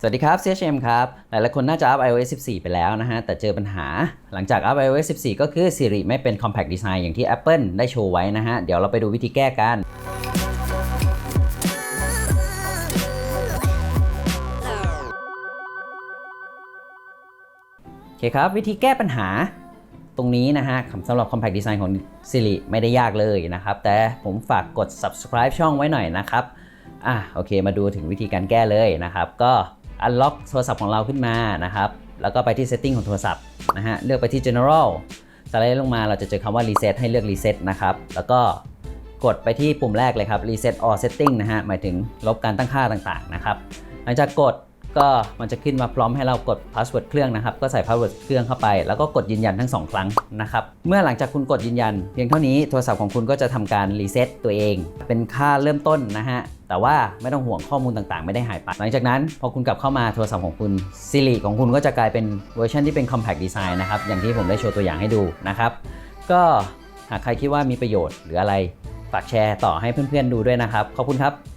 สวัสดีครับ CHM ครับ หลายๆคนน่าจะอัพ iOS 14 ไปแล้วนะฮะ แต่เจอปัญหาหลังจากอัพ iOS 14 ก็คือ Siri ไม่เป็น Compact Design อย่างที่ Apple ได้โชว์ไว้นะฮะ เดี๋ยวเราไปดูวิธีแก้กันโอเคครับ วิธีแก้ปัญหาตรงนี้นะฮะสำหรับ Compact Design ของ Siri ไม่ได้ยากเลยนะครับ แต่ผมฝากกด subscribe ช่องไว้หน่อยนะครับอะโอเคมาดูถึงวิธีการแก้เลยนะครับ ก็ unlock โทรศัพท์ของเราขึ้นมานะครับ แล้วก็ไปที่ setting ของโทรศัพท์นะฮะ เลือกไปที่ general สไลด์ลงมาเราจะเจอคำว่า reset ให้เลือก reset นะครับ แล้วก็กดไปที่ปุ่มแรกเลยครับ reset all setting นะฮะ หมายถึงลบการตั้งค่าต่างๆนะครับ หลังจากกดก็มันจะขึ้นมาพร้อมให้เรากด password เครื่องนะครับ ก็ใส่ password เครื่องเข้าไป แล้วก็กดยืนยันทั้ง 2 ครั้งนะครับ เมื่อหลังจากคุณกดยืนยัน เพียงเท่านี้โทรศัพท์ของคุณก็จะทำการรีเซ็ตตัวเอง เป็นค่าเริ่มต้นนะฮะ แต่ว่าไม่ต้องห่วงข้อมูลต่างๆ ไม่ได้หายไป หลังจากนั้น พอคุณกลับเข้ามาโทรศัพท์ของคุณ Siri ของคุณก็จะกลายเป็นเวอร์ชันที่เป็น compact design นะครับ อย่างที่ผมได้โชว์ตัวอย่างให้ดูนะครับ ก็หากใครคิดว่ามีประโยชน์หรืออะไร ฝากแชร์ต่อให้เพื่อนๆดูด้วยนะครับ ขอบคุณครับ